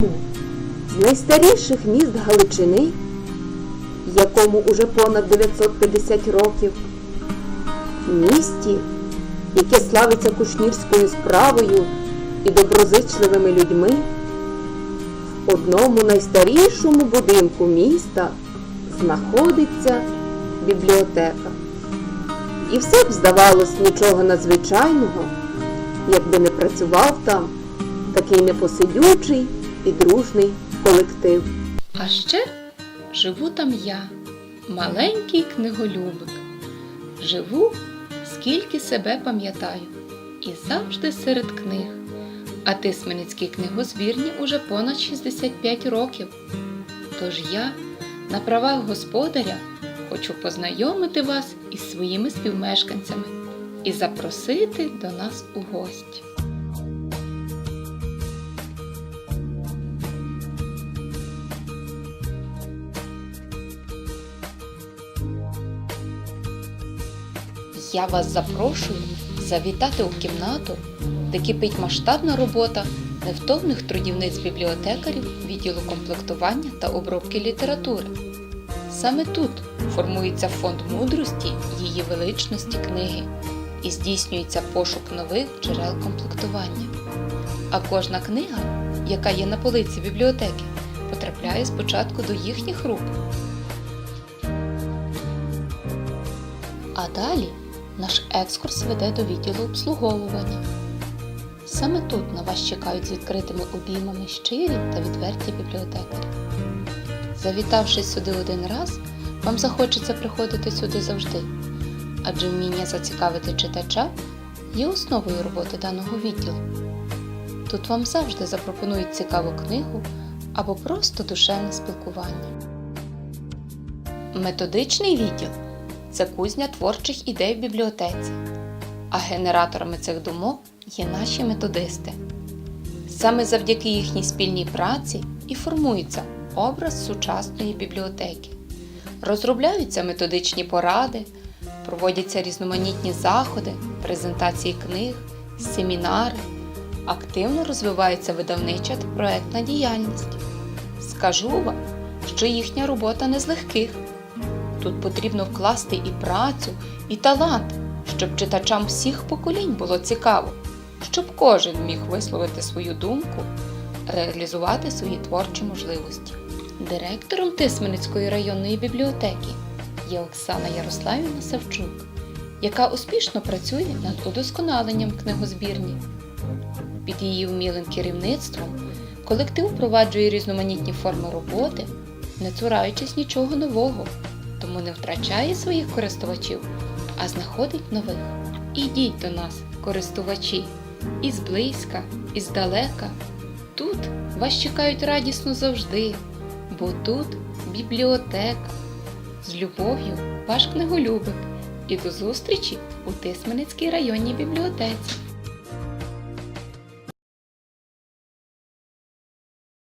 з найстаріших міст Галичини, якому уже понад 950 років, місті, яке славиться кушнірською справою і доброзичливими людьми, в одному найстарішому будинку міста знаходиться бібліотека. І все б здавалось нічого надзвичайного, якби не працював там такий непосидючий і дружний колектив. А ще живу там я, маленький книголюбик. Живу, скільки себе пам'ятаю, і завжди серед книг. А Тисменецькій книгозбірні уже понад 65 років. Тож я на правах господаря хочу познайомити вас із своїми співмешканцями і запросити до нас у гості. Я вас запрошую завітати у кімнату, де кипить масштабна робота невтомних трудівниць бібліотекарів відділу комплектування та обробки літератури. Саме тут формується фонд мудрості її величності книги і здійснюється пошук нових джерел комплектування. А кожна книга, яка є на полиці бібліотеки, потрапляє спочатку до їхніх рук. А далі наш екскурс веде до відділу обслуговування. Саме тут на вас чекають з відкритими обіймами щирі та відверті бібліотекарі. Завітавши сюди один раз, вам захочеться приходити сюди завжди, адже вміння зацікавити читача є основою роботи даного відділу. Тут вам завжди запропонують цікаву книгу або просто душевне спілкування. Методичний відділ це кузня творчих ідей в бібліотеці, а генераторами цих думок є наші методисти. Саме завдяки їхній спільній праці і формується образ сучасної бібліотеки. Розробляються методичні поради, проводяться різноманітні заходи, презентації книг, семінари, активно розвивається видавнича та проектна діяльність. Скажу вам, що їхня робота не з легких. Тут потрібно вкласти і працю, і талант, щоб читачам всіх поколінь було цікаво, щоб кожен міг висловити свою думку, реалізувати свої творчі можливості. Директором Тисменецької районної бібліотеки є Оксана Ярославівна Савчук, яка успішно працює над удосконаленням книгозбірні. Під її вмілим керівництвом колектив впроваджує різноманітні форми роботи, не цураючись нічого нового тому не втрачає своїх користувачів, а знаходить нових. Ідіть до нас, користувачі, і зблизька, і здалека. Тут вас чекають радісно завжди, бо тут бібліотека. З любов'ю, ваш книголюбик. І до зустрічі у Тисменецькій районній бібліотеці.